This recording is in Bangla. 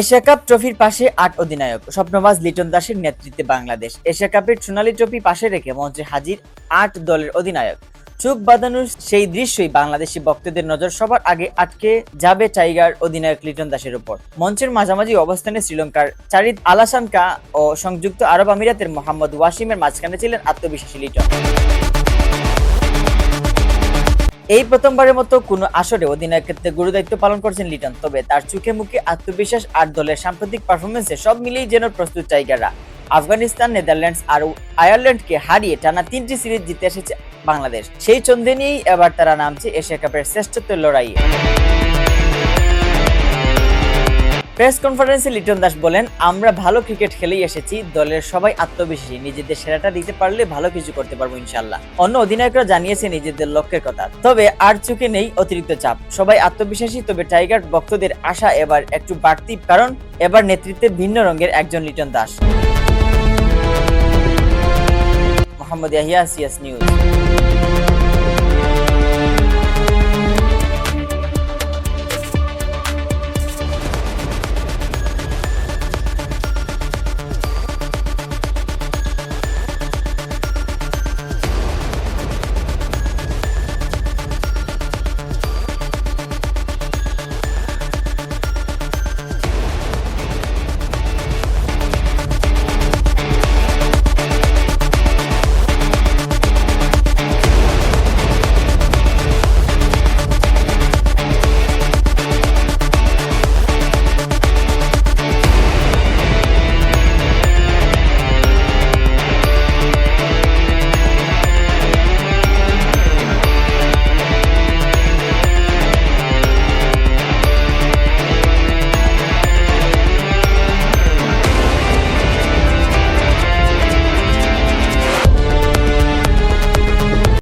এশিয়া কাপ ট্রফির পাশে আট অধিনায়ক। স্বপ্নবাজ লিটন দাসের নেতৃত্বে বাংলাদেশ। এশিয়া কাপের সোনালী ট্রফি পাশে রেখে মঞ্চে হাজির আট দলের অধিনায়ক। চোখ বাঁধানোর সেই দৃশ্যই বাংলাদেশি ভক্তদের নজর সবার আগে আটকে যাবে টাইগার অধিনায়ক লিটন দাসের উপর। মঞ্চের মাঝামাঝি অবস্থানে শ্রীলঙ্কার চারিদ আলাসানকা ও সংযুক্ত আরব আমিরাতের মোহাম্মদ ওয়াসিমের মাঝখানে ছিলেন আত্মবিশ্বাসী লিটন। এই প্রথমবারের মতো কোনো আসরে অধিনায়কত্বে গুরু দায়িত্ব পালন করছেন লিটন, তবে তার চোখে মুখে আত্মবিশ্বাস আর দলের সাম্প্রতিক পারফরমেন্সে সব মিলিয়ে যেন প্রস্তুত টাইগাররা। আফগানিস্তান, নেদারল্যান্ডস আর আয়ারল্যান্ডকে হারিয়ে টানা তিনটি সিরিজ জিতে এসেছে বাংলাদেশ। সেই ছন্দে নিয়েই এবার তারা নামছে এশিয়া কাপের শ্রেষ্ঠত্বের লড়াইয়ে। প্রেস কনফারেন্সে লিটন দাস বলেন, আমরা ভালো ক্রিকেট খেলেই এসেছি, দলের সবাই আত্মবিশ্বাসী, নিজেদের সেরাটা দিতে পারলে ভালো কিছু করতে পারব ইনশাল্লাহ অন্য অধিনায়করা জানিয়েছে নিজেদের লক্ষ্যের কথা। তবে আর চুকে নেই অতিরিক্ত চাপ। সবাই আত্মবিশ্বাসী, তবে টাইগার ভক্তদের আশা এবার একটু বাড়তি, কারণ এবার নেতৃত্বে ভিন্ন রঙের একজন Liton Das. Mohammad Yahya, CS news.